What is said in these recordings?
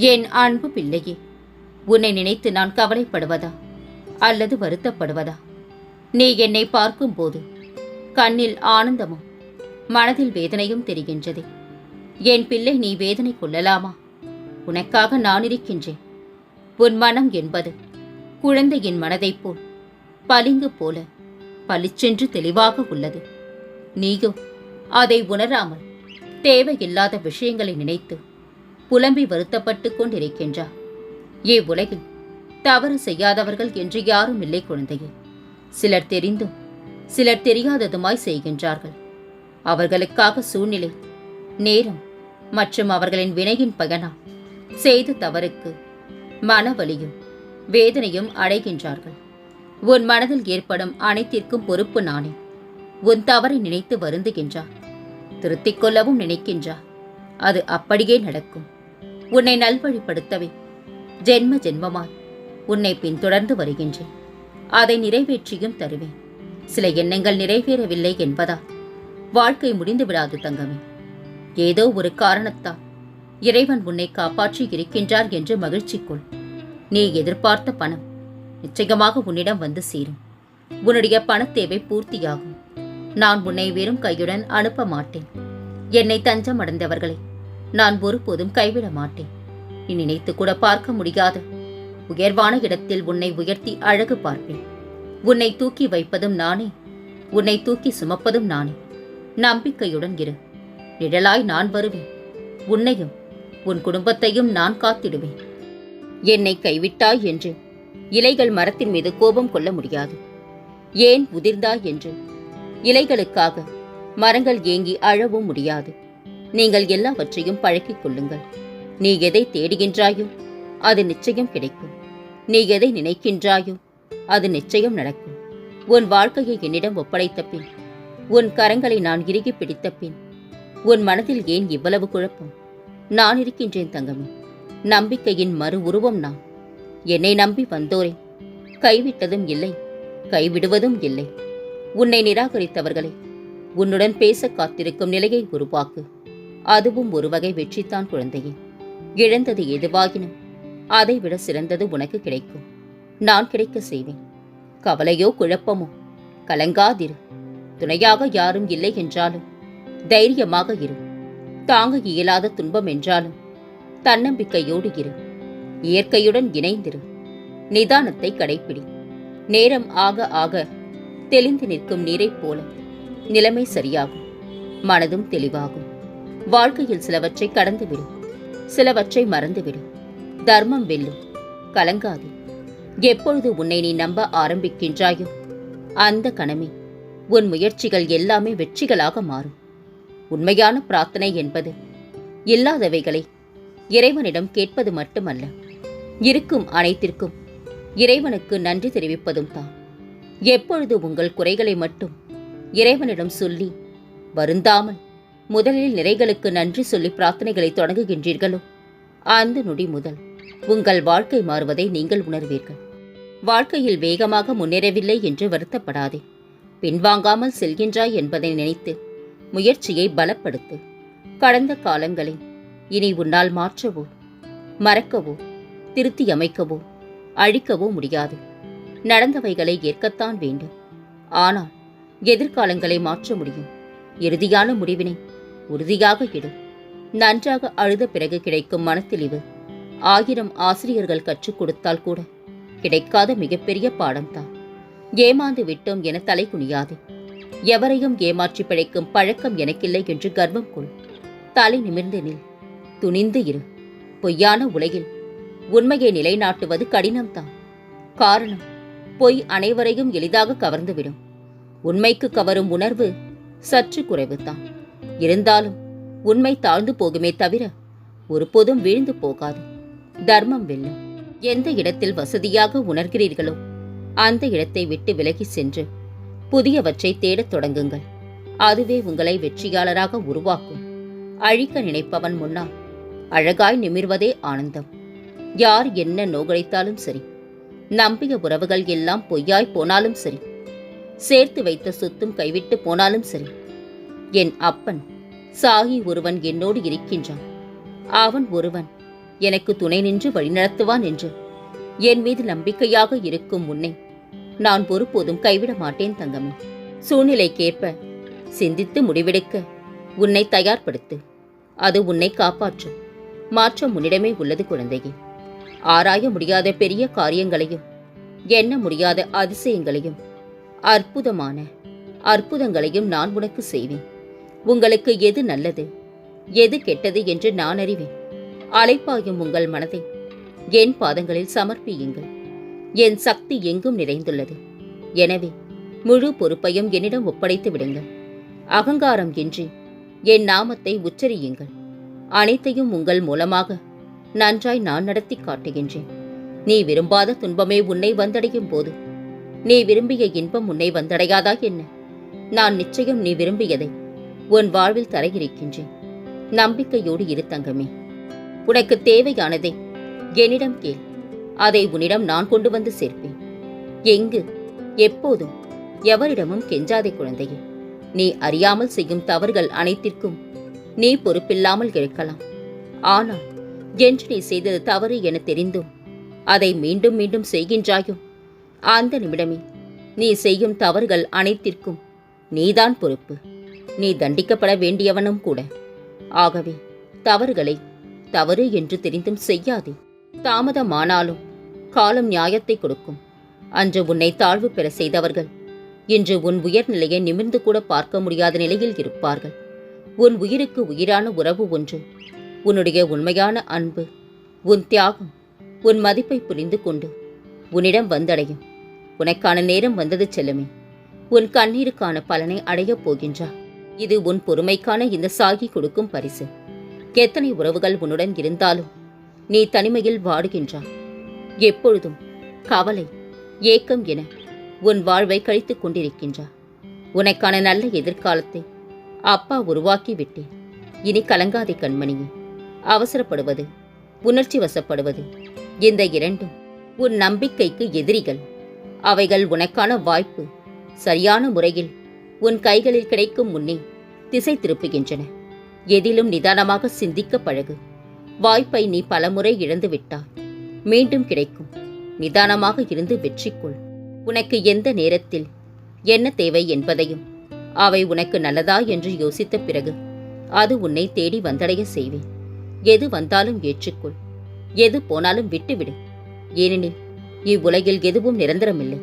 என் அன்பு பிள்ளையே உன்னை நினைத்து நான் கவலைப்படுவதா? அல்லது வருத்தப்படுவதா? நீ என்னை பார்க்கும்போது கண்ணில் ஆனந்தமும் மனதில் வேதனையும் தெரிகின்றது. என் பிள்ளை நீ வேதனை கொள்ளலாமா? உனக்காக நான் இருக்கின்றேன். உன் மனம் என்பது குழந்தையின் மனதைப் போல் பளிங்கு போல பளிச்சென்று தெளிவாக உள்ளது. நீயோ அதை உணராமல் தேவையில்லாத விஷயங்களை நினைத்து புலம்பி வருத்தப்பட்டு கொண்டிருக்கின்றார். இவ்வுலகில் தவறு செய்யாதவர்கள் என்று யாரும் இல்லை குழந்தையே. சிலர் தெரிந்தும் சிலர் தெரியாததுமாய் செய்கின்றார்கள். அவர்களுக்காக சூழ்நிலை நேரம் மற்றும் அவர்களின் வினையின் பயனா செய்த தவறுக்கு மனவலியும் வேதனையும் அடைகின்றார்கள். உன் மனதில் ஏற்படும் அனைத்திற்கும் பொறுப்பு நானே. உன் தவறை நினைத்து வருந்துகின்றார். திருத்திக் கொள்ளவும் நினைக்கின்றார். அது அப்படியே நடக்கும். உன்னை நல்வழிப்படுத்தவே. ஜென்ம ஜென்மமாய் உன்னை பின்தொடர்ந்து வருகின்றேன். அதை நிறைவேற்றியும் தருவேன். சில எண்ணங்கள் நிறைவேறவில்லை என்பதால் வாழ்க்கை முடிந்து விடாது தங்கமே. ஏதோ ஒரு காரணத்தால் இறைவன் உன்னை காப்பாற்றி இருக்கின்றார் என்று மகிழ்ச்சிக்குள். நீ எதிர்பார்த்த பணம் நிச்சயமாக உன்னிடம் வந்து சேரும். உன்னுடைய பணத் தேவை பூர்த்தியாகும். நான் உன்னை வெறும் கையுடன் அனுப்ப மாட்டேன். என்னை தஞ்சம் அடைந்தவர்களை நான் ஒருபோதும் கைவிட மாட்டேன். நீ நினைத்து கூட பார்க்க முடியாத. உயர்வான இடத்தில் உன்னை உயர்த்தி அழகு பார்ப்பேன். உன்னை தூக்கி வைப்பதும் நானே. உன்னை தூக்கி சுமப்பதும் நானே. நம்பிக்கையுடன் இரு. நிழலாய் நான் வருவேன். உன்னையும் உன் குடும்பத்தையும் நான் காத்திடுவேன். என்னை கைவிட்டாய் என்று இலைகள் மரத்தின் மீது கோபம் கொள்ள முடியாது. ஏன் உதிர்ந்தாய் என்று? இலைகளுக்காக மரங்கள் ஏங்கி அழவும் முடியாது. நீங்கள் எல்லாவற்றையும் பழக்கிக் கொள்ளுங்கள். நீ எதை தேடுகின்றாயோ அது நிச்சயம் கிடைக்கும். நீ எதை நினைக்கின்றாயோ அது நிச்சயம் நடக்கும். உன் வாழ்க்கையை என்னிடம் ஒப்படைத்த பின் உன் கரங்களை நான் இறுகி பிடித்த பின் உன் மனதில் ஏன் இவ்வளவு குழப்பம்? நான் இருக்கின்றேன் தங்கமே நம்பிக்கையின் மறு உருவம் நான். என்னை நம்பி வந்தோரே கைவிட்டதும் இல்லை கைவிடுவதும் இல்லை. உன்னை நிராகரித்தவர்களை உன்னுடன் பேச காத்திருக்கும் நிலையை உருவாக்கு. அதுவும் ஒரு வகை வெற்றித்தான் குழந்தையே. இழந்தது எதுவாகினும் அதைவிட சிறந்தது உனக்கு கிடைக்கும். நான் கிடைக்க செய்வேன். கவலையோ குழப்பமோ கலங்காதிரு. துணையாக யாரும் இல்லை என்றாலும் தைரியமாக இரு. தாங்க இயலாத துன்பம் என்றாலும் தன்னம்பிக்கையோடு இரு. இயற்கையுடன் இணைந்திரு. நிதானத்தை கடைப்பிடி. நேரம் ஆக ஆக தெளிந்து நிற்கும் நீரைப் போல நிலைமை சரியாகும். மனதும் தெளிவாகும். வாழ்க்கையில் சிலவற்றை கடந்துவிடும் சிலவற்றை மறந்துவிடும் தர்மம் வெல்லும். கலங்காது. எப்பொழுது உன்னை நீ நம்ப ஆரம்பிக்கின்றாயோ அந்த கணமே உன் முயற்சிகள் எல்லாமே வெற்றிகளாக மாறும். உண்மையான பிரார்த்தனை என்பது இல்லாதவைகளை இறைவனிடம் கேட்பது மட்டுமல்ல இருக்கும் அனைத்திற்கும் இறைவனுக்கு நன்றி தெரிவிப்பதும் தான். எப்பொழுது உங்கள் குறைகளை மட்டும் இறைவனிடம் சொல்லி வருந்தாமல் முதலில் நிறைகளுக்கு நன்றி சொல்லி பிரார்த்தனைகளை தொடங்குகின்றீர்களோ? அந்த நொடி முதல் உங்கள் வாழ்க்கை மாறுவதை நீங்கள் உணர்வீர்கள். வாழ்க்கையில் வேகமாக முன்னேறவில்லை என்று வருத்தப்படாதே. பின்வாங்காமல் செல்கின்றாய் என்பதை நினைத்து முயற்சியை பலப்படுத்து. கடந்த காலங்களை இனி உன்னால் மாற்றவோ மறக்கவோ திருத்தி அமைக்கவோ அழிக்கவோ முடியாது. நடந்தவைகளை ஏற்கத்தான் வேண்டும். ஆனால் எதிர்காலங்களை மாற்ற முடியும். இறுதியான முடிவினை உறுதியாக இடு நன்றாக அழுத பிறகு கிடைக்கும் மனத்தெளிவு ஆயிரம் ஆசிரியர்கள் கற்றுக் கொடுத்தால் கூட கிடைக்காத மிகப்பெரிய பாடம்தான். ஏமாந்து விட்டோம் என தலை குனியாதே. எவரையும் ஏமாற்றி பிழைக்கும் பழக்கம் எனக்கில்லை என்று கர்வம் கொள். தலை நிமிர்ந்து நில். துணிந்து இரு. பொய்யான உலகில் உண்மையை நிலைநாட்டுவது கடினம்தான். காரணம் பொய் அனைவரையும் எளிதாக கவர்ந்துவிடும். உண்மைக்கு கவரும் உணர்வு சற்று குறைவுதான். இருந்தாலும் உண்மை தாழ்ந்து போகுமே தவிர ஒருபோதும் வீழ்ந்து போகாது. தர்மம் வெல்லும். எந்த இடத்தில் வசதியாக உணர்கிறீர்களோ அந்த இடத்தை விட்டு விலகி சென்று புதியவற்றை தேடத் தொடங்குங்கள். அதுவே உங்களை வெற்றியாளராக உருவாக்கும். அழிக்க நினைப்பவன் முன்னால் அழகாய் நிமிர்வதே ஆனந்தம். யார் என்ன நோகழைத்தாலும் சரி நம்பிய உறவுகள் எல்லாம் பொய்யாய் போனாலும் சரி சேர்த்து வைத்த சொத்தும் கைவிட்டு போனாலும் சரி என் அப்பன். சாகி ஒருவன் என்னோடு இருக்கின்றான். அவன் ஒருவன் எனக்கு துணை நின்று வழிநடத்துவான் என்று. என் மீது நம்பிக்கையாக இருக்கும் உன்னை நான் ஒருபோதும் கைவிட மாட்டேன் தங்கமே. சூழ்நிலைக்கேற்ப சிந்தித்து முடிவெடுக்க உன்னை தயார்படுத்து. அது உன்னை காப்பாற்றும். மாற்றம் உன்னிடமே உள்ளது குழந்தையே. ஆராய முடியாத பெரிய காரியங்களையும் எண்ண முடியாத அதிசயங்களையும் அற்புதமான அற்புதங்களையும் நான் உனக்கு செய்வேன். உங்களுக்கு எது நல்லது? எது கெட்டது என்று நான் அறிவேன். அலைப்பாயும் உங்கள் மனதை என் பாதங்களில் சமர்ப்பியுங்கள். என் சக்தி எங்கும் நிறைந்துள்ளது. எனவே முழு பொறுப்பையும் என்னிடம் ஒப்படைத்து விடுங்கள். அகங்காரம் இன்றி என் நாமத்தை உச்சரியுங்கள். அனைத்தையும் உங்கள் மூலமாக நன்றாய் நான் நடத்தி காட்டுகின்றேன். நீ விரும்பாத துன்பமே உன்னை வந்தடையும் போது நீ விரும்பிய இன்பம் உன்னை வந்தடையாதா என்ன? நான் நிச்சயம் நீ விரும்பியதை உன் வாழ்வில் தர இருக்கின்றேன் நம்பிக்கையோடு இரு தங்கமே. உனக்கு தேவையானதை என்னிடம் கேள். அதை உன்னிடம் நான் கொண்டு வந்து சேர்ப்பேன். எங்கு எப்போதும் எவரிடமும் கெஞ்சாதே குழந்தையே. நீ அறியாமல் செய்யும் தவறுகள் அனைத்திற்கும் நீ பொறுப்பில்லாமல் இருக்கலாம். ஆனால் என்று நீ செய்தது தவறு என தெரிந்தும் அதை மீண்டும் மீண்டும் செய்கின்றாயோ? அந்த நிமிடமே நீ செய்யும் தவறுகள் அனைத்திற்கும் நீதான் பொறுப்பு. நீ தண்டிக்கப்பட வேண்டியவனும் கூட. ஆகவே தவறுகளை தவறு என்று தெரிந்தும் செய்யாதே. தாமதமானாலும் காலம் நியாயத்தை கொடுக்கும். அன்று உன்னை தாழ்வு பெற செய்தவர்கள் இன்று உன் உயர்நிலையை நிமிர்ந்து கூட பார்க்க முடியாத நிலையில் இருப்பார்கள். உன் உயிருக்கு உயிரான உறவு ஒன்று உன்னுடைய உண்மையான அன்பு உன் தியாகம் உன் மதிப்பை புரிந்து கொண்டு உன்னிடம் வந்தடையும். உனக்கான நேரம் வந்தது செல்லுமே. உன் கண்ணீருக்கான பலனை அடையப் போகின்றா. இது உன் பொறுமைக்கான இந்த சாகி கொடுக்கும் பரிசு. எத்தனை உறவுகள் உன்னுடன் இருந்தாலும் நீ தனிமையில் வாடுகின்றாய். எப்பொழுதும் கவலை ஏக்கம் என உன் வாழ்வை கழித்துக் கொண்டிருக்கின்றாய். உனக்கான நல்ல எதிர்காலத்தை அப்பா உருவாக்கி விட்டேன். இனி கலங்காதே கண்மணியே. அவசரப்படுவது உணர்ச்சி வசப்படுவது இந்த இரண்டும் உன் நம்பிக்கைக்கு எதிரிகள். அவைகள் உனக்கான வாய்ப்பு சரியான முறையில் உன் கைகளில் கிடைக்கும் முன்னே திசை திருப்புகின்றன. எதிலும் நிதானமாக சிந்திக்க பழகு. வாய்ப்பை நீ பலமுறை இழந்து விட்டாய் மீண்டும் கிடைக்கும். நிதானமாக இருந்து வெற்றி கொள். உனக்கு எந்த நேரத்தில் என்ன தேவை என்பதையும் அவை உனக்கு நல்லதா என்று யோசித்த பிறகு அது உன்னை தேடி வந்தடைய செய்வேன். எது வந்தாலும் ஏற்றுக்கொள். எது போனாலும் விட்டுவிடு. ஏனெனில் இவ்வுலகில் எதுவும் நிரந்தரமில்லை.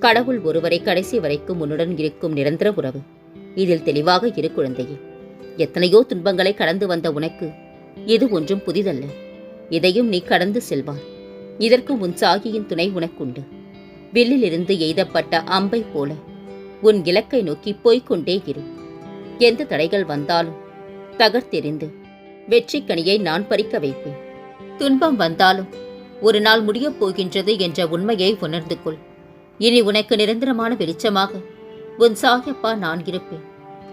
கடவுள் ஒருவரை கடைசி வரைக்கும் உன்னுடன் இருக்கும் நிரந்தர உறவு. இதில் தெளிவாக இரு குழந்தையே. எத்தனையோ துன்பங்களை கடந்து வந்த உனக்கு இது ஒன்றும் புதிதல்ல. இதையும் நீ கடந்து செல்வார் இதற்கு உன் சாகியின் துணை உனக்குண்டு. வில்லிலிருந்து எய்தப்பட்ட அம்பை போல உன் இலக்கை நோக்கி போய்கொண்டே இரு. எந்த தடைகள் வந்தாலும் தகர்த்தெறிந்து வெற்றிக்கனியை நான் பறிக்க வைப்பேன். துன்பம் வந்தாலும் ஒரு நாள் முடியப் போகின்றது என்ற உண்மையை உணர்ந்து கொள். இனி உனக்கு நிரந்தரமான வெளிச்சமாக உன் சாயப்பா நான் இருப்பேன்.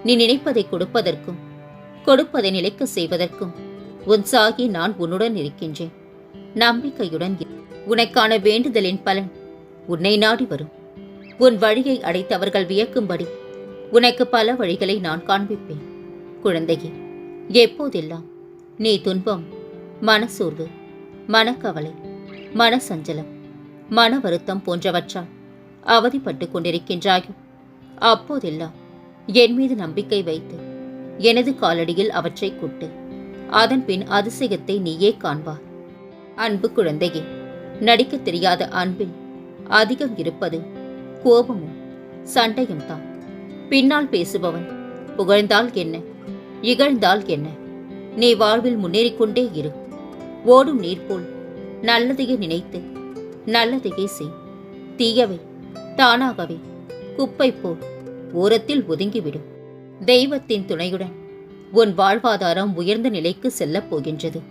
நீ நினைப்பதை கொடுப்பதற்கும் கொடுப்பதை நிலைக்க செய்வதற்கும் உன் சாகி நான் உன்னுடன் இருக்கின்றேன். நம்பிக்கையுடன் உனக்கான வேண்டுதலின் பலன் உன்னை நாடி வரும். உன் வழியை அடைத்தவர்கள் வியக்கும்படி உனக்கு பல வழிகளை நான் காண்பிப்பேன். குழந்தையே எப்போதெல்லாம் நீ துன்பம் மனசோர்வு மனக்கவலை மனசஞ்சலம் மன வருத்தம் போன்றவற்றால் அவதிப்பட்டு கொண்டிருக்கின்றாயோ? அப்போதெல்லாம் என் மீது நம்பிக்கை வைத்து எனது காலடியில் அவற்றை கொட்டு. அதன் பின் அதிசயத்தை நீயே காண்பார் அன்பு குழந்தையே நடிக்கத் தெரியாத அன்பில் அதிகம் இருப்பது கோபமும் சண்டையும் தான் பின்னால் பேசுபவன் புகழ்ந்தால் என்ன? இகழ்ந்தால் என்ன? நீ வாழ்வில் முன்னேறிக் கொண்டே இரு. ஓடும் நீர் போல் நல்லதையே நினைத்து நல்லதையே செய். தீயவை தானாகவே குப்பை போல் ஓரத்தில் ஒதுங்கிவிடும். தெய்வத்தின் துணையுடன் உன் வாழ்வாதாரம் உயர்ந்த நிலைக்கு செல்லப் போகின்றது.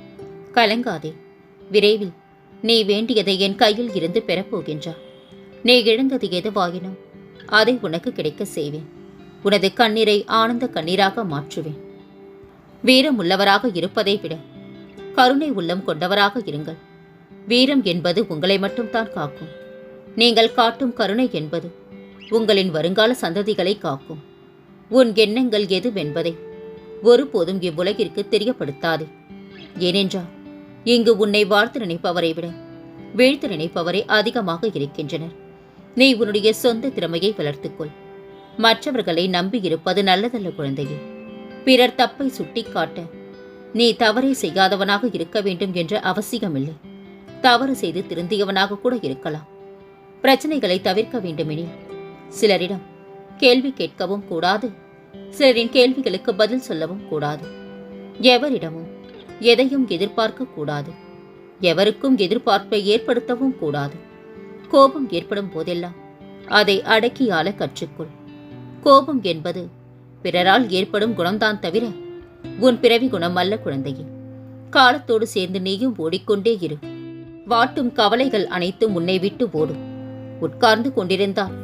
கலங்காதே விரைவில் நீ வேண்டியதை என் கையில் இருந்து பெறப்போகின்றா நீ இழந்தது எதுவாயினும் அதை உனக்கு கிடைக்க செய்வேன். உனது கண்ணீரை ஆனந்த கண்ணீராக மாற்றுவேன். வீரம் உள்ளவராக இருப்பதை விட கருணை உள்ளம் கொண்டவராக இருங்கள். வீரம் என்பது உங்களை மட்டும்தான் காக்கும். நீங்கள் காட்டும் கருணை என்பது உங்களின் வருங்கால சந்ததிகளை காக்கும். உன் எண்ணங்கள் எதுவென்பதை ஒருபோதும் இவ்வுலகிற்கு தெரியப்படுத்தாதே. ஏனென்றால் இங்கு உன்னை வாழ்த்து நினைப்பவரை விட வீழ்த்து நினைப்பவரே அதிகமாக இருக்கின்றனர். நீ உன்னுடைய சொந்த திறமையை வளர்த்துக்கொள். மற்றவர்களை நம்பியிருப்பது நல்லதல்ல குழந்தையே. பிறர் தப்பை சுட்டிக்காட்ட நீ தவறை செய்யாதவனாக இருக்க வேண்டும் என்ற அவசியமில்லை. தவறு செய்து திருந்தியவனாக கூட இருக்கலாம். பிரச்சனைகளை தவிர்க்க வேண்டுமெனில் சிலரிடம் கேள்வி கேட்கவும் கூடாது. சிலரின் கேள்விகளுக்கு பதில் சொல்லவும் கூடாது. எவரிடமும் எதையும் எதிர்பார்க்க கூடாது. எவருக்கும் எதிர்பார்ப்பை ஏற்படுத்தவும் கூடாது. கோபம் ஏற்படும் போதெல்லாம் அதை அடக்கி ஆள கற்றுக்கொள். கோபம் என்பது பிறரால் ஏற்படும் குணம்தான் தவிர உன் பிறவி குணம் அல்ல குழந்தையே. காலத்தோடு சேர்ந்து நீயும் ஓடிக்கொண்டே இரு. வாட்டும் கவலைகள் அனைத்தும் உன்னை விட்டு ஓடும். உட்கார்ந்து கொண்டிருந்தால்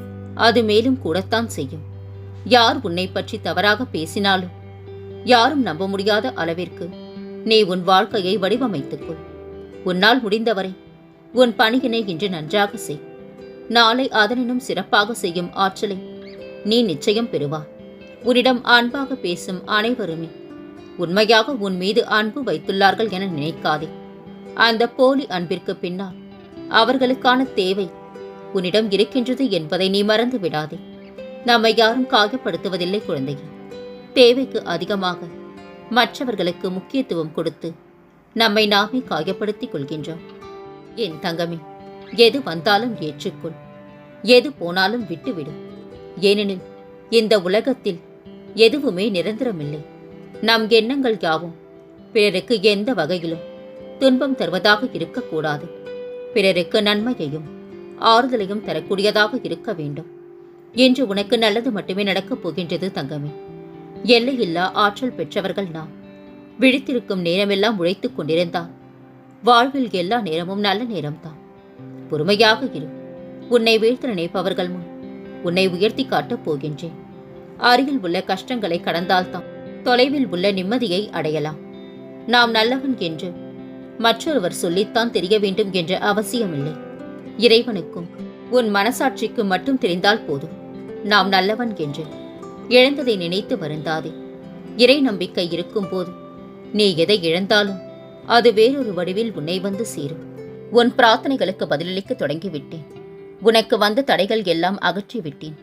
அது மேலும் கூடத்தான் செய்யும். யார் உன்னை பற்றி தவறாக பேசினாலும் யாரும் நம்ப முடியாத அளவிற்கு நீ உன் வாழ்க்கையை வடிவமைத்துக்கொள் உன்னால் முடிந்தவரை உன் பணியினை இன்று நன்றாக செய். நாளை அதனினும் சிறப்பாக செய்யும் ஆற்றலை நீ நிச்சயம் பெறுவாய். உன்னிடம் அன்பாக பேசும் அனைவருமே உண்மையாக உன் மீது அன்பு வைத்துள்ளார்கள் என நினைக்காதே. அந்த போலி அன்பிற்கு பின்னால் அவர்களுக்கான தேவை உன்னிடம் இருக்கின்றது என்பதை நீ மறந்து விடாதே. நம்மை யாரும் காயப்படுத்துவதில்லை குழந்தையே. தேவைக்கு அதிகமாக மற்றவர்களுக்கு முக்கியத்துவம் கொடுத்து நம்மை நாமே காயப்படுத்திக் கொள்கின்றோம். என் தங்கமே எது வந்தாலும் ஏற்றுக்கொள். எது போனாலும் விட்டுவிடு. ஏனெனில் இந்த உலகத்தில் எதுவுமே நிரந்தரமில்லை. நம் எண்ணங்கள் யாவும் பிறருக்கு எந்த வகையிலும் துன்பம் தருவதாக இருக்கக்கூடாது. பிறருக்கு நன்மையையும் ஆறுதலையும் தரக்கூடியதாக இருக்க வேண்டும். என்று உனக்கு நல்லது மட்டுமே நடக்கப் போகின்றது தங்கமே. எல்லையில்லா ஆற்றல் பெற்றவர்கள் நாம் விழித்திருக்கும் நேரமெல்லாம் உழைத்துக் கொண்டிருந்தால் வாழ்வில் எல்லா நேரமும் நல்ல நேரம்தான். பொறுமையாக இரு. உன்னை வீழ்த்த நினைப்பவர்கள் முன் உன்னை உயர்த்தி காட்டப் போகின்றேன். அருகில் உள்ள கஷ்டங்களை கடந்தால்தான் தொலைவில் உள்ள நிம்மதியை அடையலாம். நாம் நல்லவன் என்று மற்றொருவர் சொல்லித்தான் தெரிய வேண்டும் என்ற அவசியமில்லை. இறைவனுக்கும் உன் மனசாட்சிக்கு மட்டும் தெரிந்தால் போதும். நாம் நல்லவன் என்று இழந்ததை நினைத்து வருந்தாதே. இறை நம்பிக்கை இருக்கும்போது நீ எதை இழந்தாலும் அது வேறொரு வடிவில் உன்னை வந்து சேரும். உன் பிரார்த்தனைகளுக்கு பதிலளிக்க தொடங்கிவிட்டேன். உனக்கு வந்த தடைகள் எல்லாம் அகற்றி விட்டேன்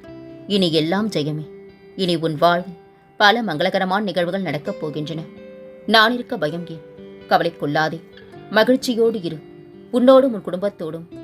இனி எல்லாம் ஜெயமே. இனி உன் வாழ்வில் பல மங்களகரமான நிகழ்வுகள் நடக்கப் போகின்றன. நான் இருக்க பயம் ஏன்? கவலைக்கொள்ளாதே. மகிழ்ச்சியோடு இரு. உன்னோடும் உன் குடும்பத்தோடும்